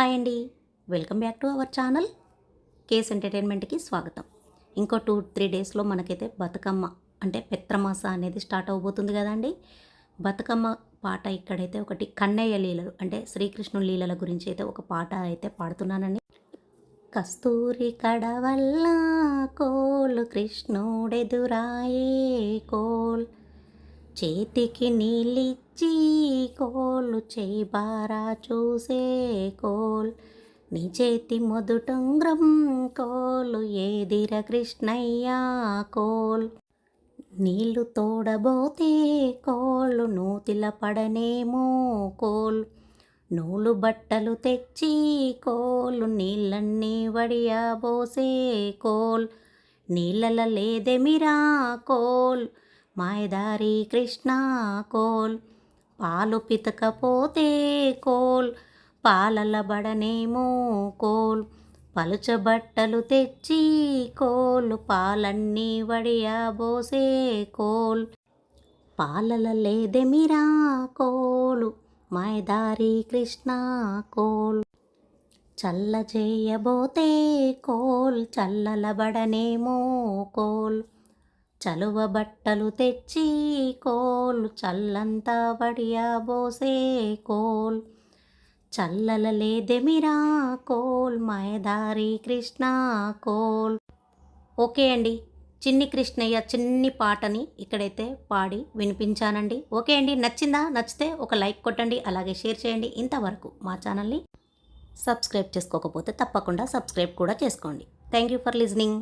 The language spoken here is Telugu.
హాయ్ అండి. Welcome back to our channel. Case ఎంటర్టైన్మెంట్కి స్వాగతం. ఇంకో టూ త్రీ డేస్లో మనకైతే బతుకమ్మ అంటే పెత్రమాస అనేది స్టార్ట్ అవబోతుంది కదండి బతుకమ్మ పాట ఇక్కడైతే ఒకటి కన్నయ్య లీలలు అంటే శ్రీకృష్ణుని లీలల గురించి అయితే ఒక పాట అయితే పాడుతున్నానండి. కస్తూరి కడవల్ల కోలు కృష్ణుడెదురాయే కోల్ చేతికి నీళ్ళిచ్చి కోలు చేబారా చూసే కోల్. నీ చేతి మొదుటంగ్రం కోలు ఏదిర కృష్ణయ్యా కోల్. నీళ్ళు తోడబోతే కోళ్ళు నూతిల పడనేమో కోల్. నూలు బట్టలు తెచ్చి కోలు నీళ్ళన్నీ వడియాబోసే కోల్. నీళ్ళల లేదెమిరా కోల్. మాయదారి కృష్ణ కోల్ పాలు పితకపోతే కోల్ పాలలబడనేమో కోల్ పలుచబట్టలు తెచ్చి కోలు పాలన్నీ వడియాబోసే కోల్ పాలల లేదెమిరా కోలు మాయదారి కృష్ణ కోల్ చల్ల చేయబోతే కోల్ చల్లలబడనేమో కోల్. చలువ బట్టలు తెచ్చి కోల్ చల్లంతా వడియాబోసే కోల్. చల్లల లేదెమిరా కోల్ మాయదారి కృష్ణ కోల్. ఓకే అండి చిన్ని కృష్ణయ్య చిన్ని పాటని ఇక్కడైతే పాడి వినిపించానండి. ఓకే అండి నచ్చిందా? నచ్చితే ఒక లైక్ కొట్టండి అలాగే షేర్ చేయండి. ఇంతవరకు మా ఛానల్ని సబ్స్క్రైబ్ చేసుకోకపోతే తప్పకుండా సబ్స్క్రైబ్ కూడా చేసుకోండి. Thank you for listening.